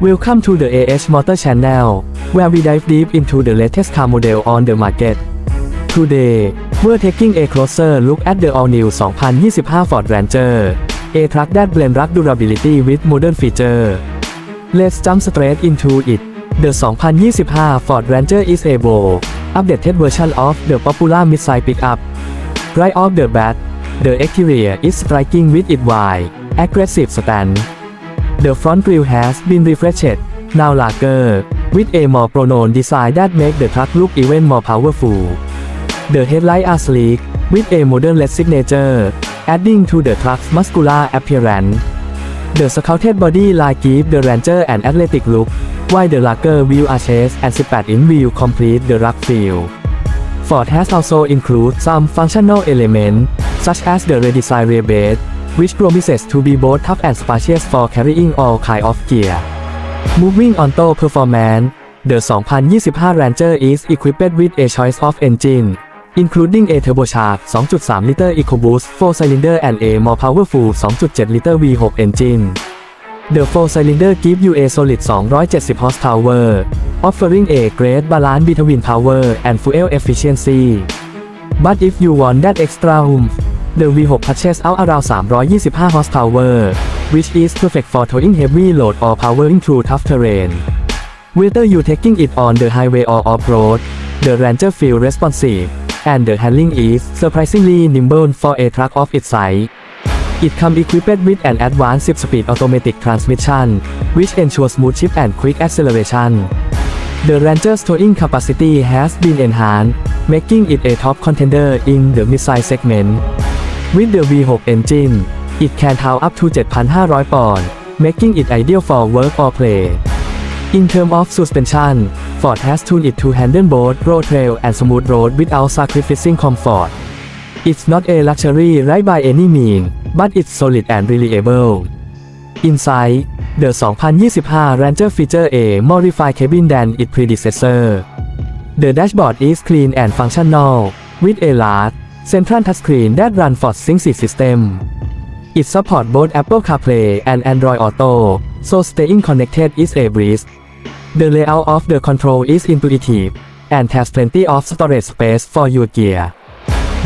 Welcome to the AH Motor Channel, where we dive deep into the latest car model on the market. Today, we're taking a closer look at the all-new 2025 Ford Ranger, a truck that blends rugged durability with modern feature. Let's jump straight into it. The 2025 Ford Ranger is a bold, updated version of the popular midsize pickup. Right off the bat, the exterior is striking with its wide, aggressive stance. The front grille has been refreshed, now larger, with a more prominent design that makes the truck look even more powerful. The headlights are sleek, with a modern LED signature, adding to the truck's muscular appearance. The sculpted body line gives the Ranger an athletic look, while the larger wheel arches and 18-inch wheel complete the rugged feel. Ford has also included some functional elements, such as the redesigned rear bed, which promises to be both tough and spacious for carrying all kind of gear. Moving on to performance, the 2025 Ranger is equipped with a choice of engine, including a turbocharged 2.3-liter EcoBoost 4-cylinder and a more powerful 2.7-liter V6 engine. The 4-cylinder gives you a solid 270 horsepower, offering a great balance between power and fuel efficiency. But if you want that extra oomph, the V6 punches out around 325 horsepower, which is perfect for towing heavy load or powering through tough terrain. Whether you taking it on the highway or off-road, the Ranger feels responsive, and the handling is surprisingly nimble for a truck of its size. It comes equipped with an advanced 6-speed automatic transmission, which ensures smooth shift and quick acceleration. The Ranger's towing capacity has been enhanced, making it a top contender in the midsize segment. With the V6 engine, it can tow up to 7,500 pounds, making it ideal for work or play. In terms of suspension, Ford has tuned it to handle both road trail and smooth road without sacrificing comfort. It's not a luxury ride by any means, but it's solid and reliable. Inside, the 2025 Ranger feature a modified cabin than its predecessor. The dashboard is clean and functional, with a large, central touchscreen that runs Ford Sync system. It supports both Apple CarPlay and Android Auto, so staying connected is a breeze. The layout of the control is intuitive, and has plenty of storage space for your gear.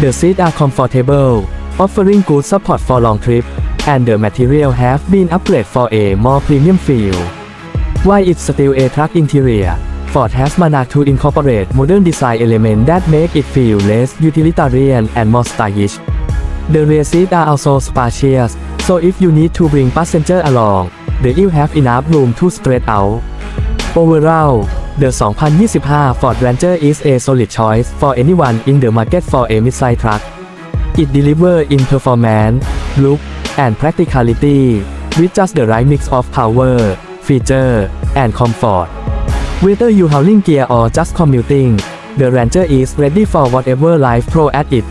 The seats are comfortable, offering good support for long trips, and the material have been upgraded for a more premium feel. While it's still a truck interior, Ford has managed to incorporate modern design elements that make it feel less utilitarian and more stylish. The rear seats are also spacious, so if you need to bring passenger along, they will have enough room to stretch out. Overall, the 2025 Ford Ranger is a solid choice for anyone in the market for a midsize truck. It delivers in performance, look, and practicality, with just the right mix of power, feature, and comfort. Whether you hauling gear or just commuting, the Ranger is ready for whatever life throws at it.